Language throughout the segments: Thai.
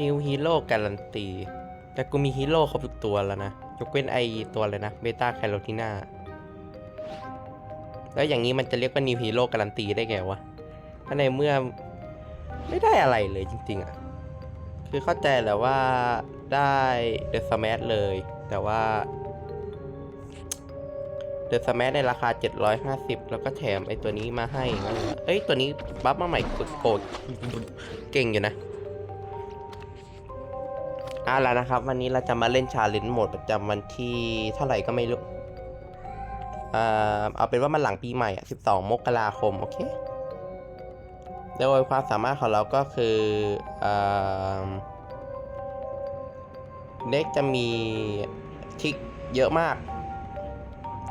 นิวฮีโร่การันตี แต่กูมีฮีโร่ครบทุกตัวแล้วนะ ยกเว้นไอตัวเลยนะเบต้าแคโรทีน่าแล้วอย่างนี้มันจะเรียกว่านิวฮีโร่การันตีได้ไงวะ ถ้าในเมื่อไม่ได้อะไรเลยจริง ๆอะ คือเข้าใจแหละว่าได้เดอะสม h เลย แต่ว่าเดอะสม h ในราคา 750 แล้วก็แถมไอตัวนี้มาให้ เอ้ย ตัวนี้บัฟมาใหม่โกดเก่งอยู่นะ เอาละนะครับ วันนี้เราจะมาเล่นชาเลนจ์โหมดประจำวันที่เท่าไหร่ก็ไม่รู้อ่าเอาเป็นว่ามันหลังปีใหม่อะ12 มกราคม โอเค โดยความสามารถของเราก็คืออ่าเด็กจะมีทริกเยอะมาก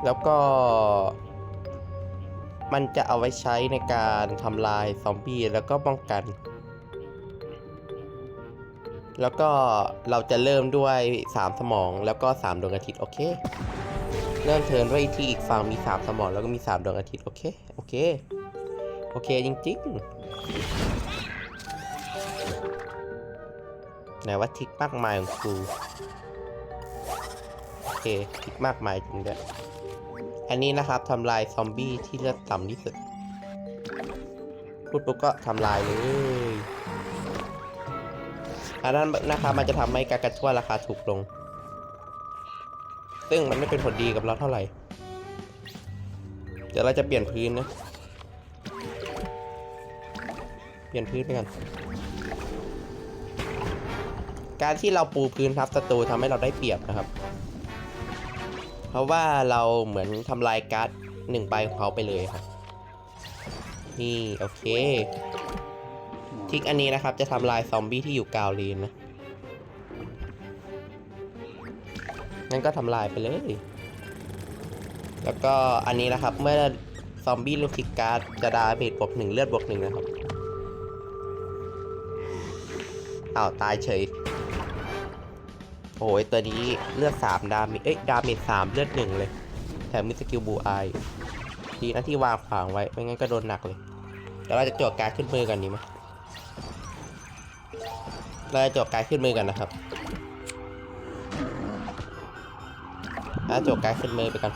แล้วก็ มันจะเอาไว้ใช้ในการทำลายซอมบี้แล้วก็ป้องกัน แล้วก็เราจะเริ่มด้วย 3 สมองแล้วก็ 3 ดวงอาทิตย์โอเค เริ่มเทิร์นด้วยที่อีกฝั่งมี 3 สมองแล้วก็มี 3 ดวงอาทิตย์โอเคโอเคโอเคจริงๆไหนว่าทิกมากมายของกูโอเคทิกมากมายจริงด้วยอันนี้นะครับทำลายซอมบี้ที่เลือดต่ำที่สุดพูดปุ๊บก็ทำลายเลย อันนั้นนะครับมันจะทำให้การกระชั่วราคาถูกลง ซึ่งมันไม่เป็นผลดีกับเราเท่าไหร่ เดี๋ยวเราจะเปลี่ยนพื้นนะ เปลี่ยนพื้นไปกัน การที่เราปูพื้นทับศัตรูทำให้เราได้เปรียบนะครับ เพราะว่าเราเหมือนทำลายการ์ดหนึ่งใบของเขาไปเลยครับ นี่โอเค ทิกอันนี้นะครับ จะทำลายซอมบี้ที่อยู่กาวลีนนะงั้นก็ทำลายไปเลย แล้วก็อันนี้นะครับ เมื่อซอมบี้ลูกทิกการ์ดจะดาเมจบวกหนึ่งเลือดบวกหนึ่งนะครับอ้าวตายเฉย โอ้ยตัวนี้เลือดสามดาเมจเอ้ยดาเมจสามเลือดหนึ่งเลย แถมมีสกิลบูอายดีนะที่วางขวางไว้ ไม่งั้นก็โดนหนักเลยเดี๋ยวเราจะจวดการดขึ้นมือกันดีไหม เราจะจบการขึ้นมือกันนะครับถ้าจบการขึ้นมือไปกัน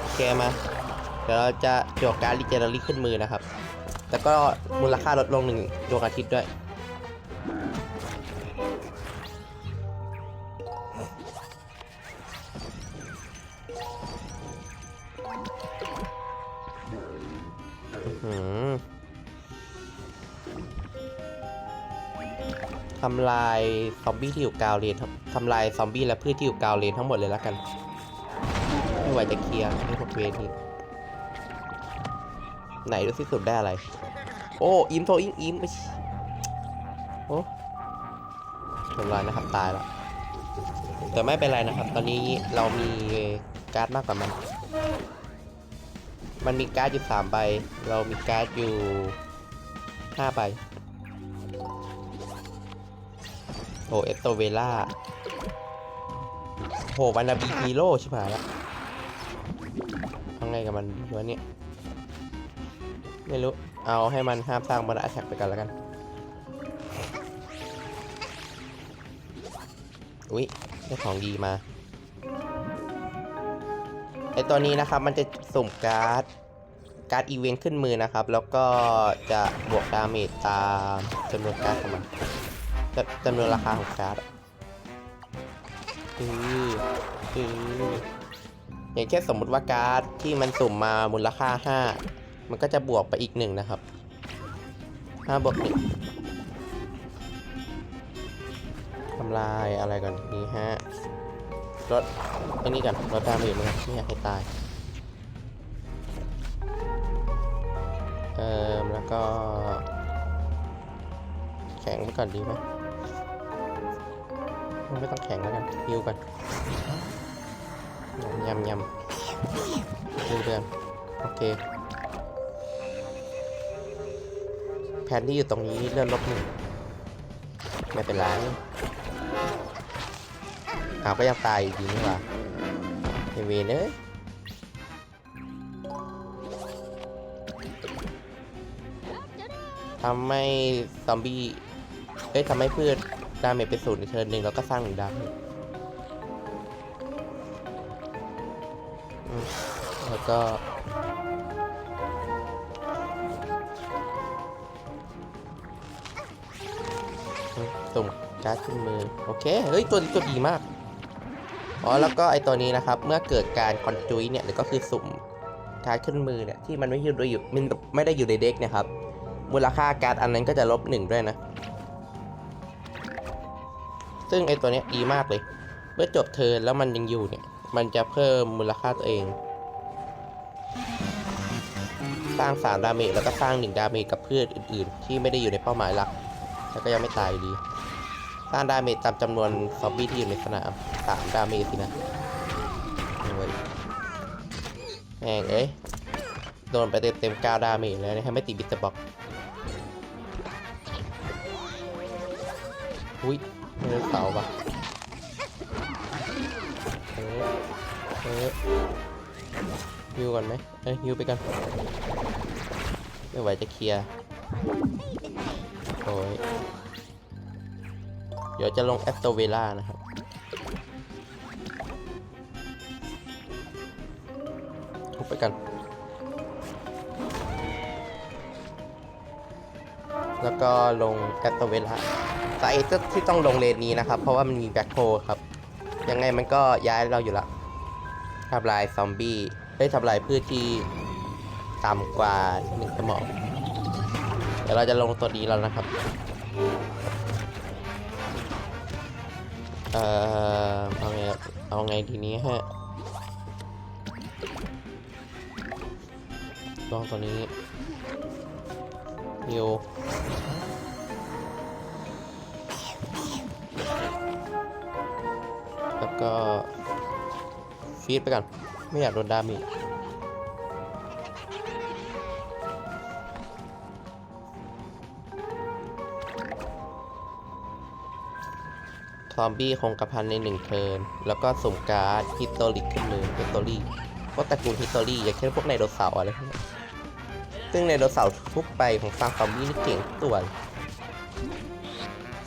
โอเคมา เดี๋ยวเราจะจบการรีเจนเนอรี่ขึ้นมือนะครับแล้วก็มูลค่าลดลงหนึ่งดวงอาทิตย์ด้วยอืม ทำลายซอมบี้ที่อยู่กาวเลนทำลายซอมบี้และพืชที่อยู่กาวเลนทั้งหมดเลยแล้วกัน ไม่ไหวจะเคลียร์ไอ้พวกเวรนี้ไหนดูสิสุดได้อะไร โอ้อิมโทอิมอิมไโอ้ทำลายนะครับตายแล้วแต่ไม่เป็นไรนะครับ ตอนนี้เรามีการ์ดมากกว่ามัน มันมีการ์ดอยู่สามใบ เรามีการ์ดอยู่ห้าใบ โอเอสโตเวล่าโหวันนาบีฮีโร่ชิบหายล้วทำไงกับมันวะเนี่ย ไม่รู้ เอาให้มันห้ามสร้างบอลแอทแทกไปกันแล้วกัน อุ๊ยได้ของดีมา ไอตัวนี้นะครับ มันจะสุ่มการ์ด การ์ดอีเวนต์ขึ้นมือนะครับ แล้วก็จะบวกดาเมจตามจำนวนการ์ดของมัน จำจำนวนราคาของการ์ดอืออืออย่างเช่นสมมุติว่าการ์ดที่มันสุ่มมามูลค่า 5 มันก็จะบวกไปอีกหนึ่งนะครับ5บวกหนึ่งทำลายอะไรก่อนนี่ฮะลดไอ้นี่ก่อนลดดาเมจมันก่อนไม่อยากให้ตายเอ่อแล้วก็ แข็งไปก่อนดีไหม ไม่ต้องแข็งแล้วกันฮิวกันยำยำฮิวเดือนโอเคแผนที่อยู่ตรงนี้เลื่อนลบหนึ่งไม่เป็นไรอ้าก็ยังตายอยู่ดีนี่หว่าเอเวนเอ้ยทำให้ซอมบี้เอ้ยทำให้พืช ดาเมจเป็นศูนย์ในเทิร์นหนึ่งแล้วก็สร้างหนึ่งดาเมจแล้วก็สุ่มการ์ดขึ้นมือ โอเค เฮ้ย ตัวนี้ตัวดีมาก อ๋อ แล้วก็ไอตัวนี้นะครับ เมื่อเกิดการคอนจุยเนี่ยหรือก็คือสุ่มการ์ดขึ้นมือเนี่ย ที่มันไม่อยู่อยู่มันไม่ได้อยู่ในเด็กนะครับ มูลค่าการ์ดอันนั้นก็จะลบหนึ่งด้วยนะ ซึ่งไอตัวเนี้ยดีมากเลย เมื่อจบเทิร์นแล้วมันยังอยู่เนี่ย มันจะเพิ่มมูลค่าตัวเอง สร้างสามดาเมจแล้วก็สร้างหนึ่งดาเมจกับพืชอื่น ๆ ที่ไม่ได้อยู่ในเป้าหมายหลัก แล้วก็ยังไม่ตายอยู่ดี สร้างดาเมจตามจำนวนซอมบี้ที่อยู่ในสนามสามดาเมจสินะโอ้ยแม่งเอ้ยโดนไปเต็มเต็มๆเก้าดาเมจแล้วนะให้ไม่ติดบิตบ็อกอุ้ย ม่ได้เสาปะเออเออฮิวก่อนไหมเอ้ยฮิวไปกันไม่ไหวจะเคลียร์โอ้ยเดี๋ยวจะลงแอสโตเวล่านะครับทุบไปกัน แล้วก็ลงแอสโตเวล่า สาเหตุที่ต้องลงเลนนี้นะครับ เพราะว่ามันมีแบ็คโฮครับ ยังไงมันก็ย้ายเราอยู่ละทำลายซอมบี้ได้ยทำลายพืชที่ต่ำกว่าหนึ่งสมองเดี๋ยวเราจะลงตัวนี้แล้วนะครับ เอ่อเอาไงเอาไงทีนี้ฮะลองตัวนี้นิว ก็ฟีดไปก่อน ไม่อยากโดนดามิซอมบี้คงกระพันในหนึ่งเทิร์น แล้วก็สุ่มการ์ดฮิตโตริกขึ้นมือฮิตโตรีพวกตระกูลฮิตโตรีอย่างเช่นพวกไดโนเสาร์อะไรพวกนี้ซึ่งไดโนเสาร์ทุกไปของสร้างซอมบี้นี่เก่งตัว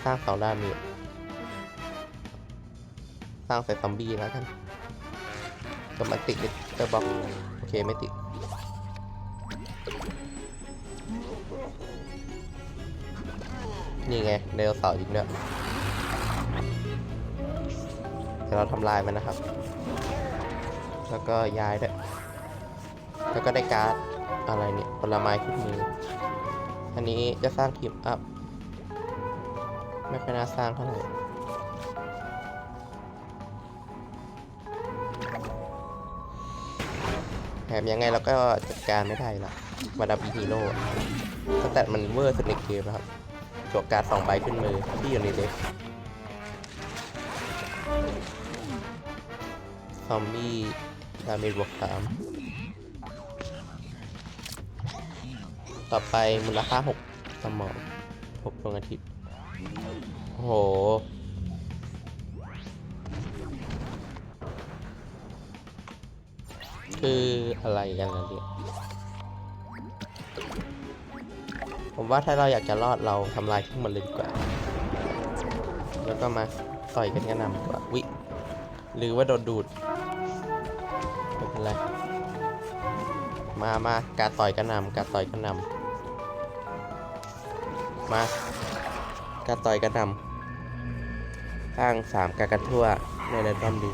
สร้างสองด้ามี สร้างใส่ซอมบี้แล้วกันก็มาติดเตอร์บ็อกโอเคไม่ติดนี่ไงไดโนเสาร์จริงด้วยเดี๋ยวเราทำลายมันนะครับ แล้วก็ย้ายด้วย แล้วก็ได้การ์ดอะไรเนี่ยผลไม้ขึ้นมือ อันนี้จะสร้างทีมอัพ ไม่ค่อยน่าสร้างเท่าไหร่ แถมยังไงเราก็จัดการไม่ได้ละมาดับอีฮีโร่สแตทมันเวอร์สุดในเกมแล้วครับจวกการสองใบขึ้นมือที่อยู่ในเด็กซอมบี้ดาเมจบวกสามต่อไปมูลค่าหกสมองหกดวงอาทิตย์ โอ้โห คืออะไรกันล่ะเนี่ยผมว่าถ้าเราอยากจะรอดเราทำลายทั้งหมดเลยดีกว่า แล้วก็มาต่อยกันกระหน่ำดีกว่าวิหรือว่าโดนดูดไม่เป็นไรมามาการต่อยกระหน่ำการต่อยกระหน่ำมาการต่อยกระหน่ำข้างสามการกันทั่วในแรนดอมดี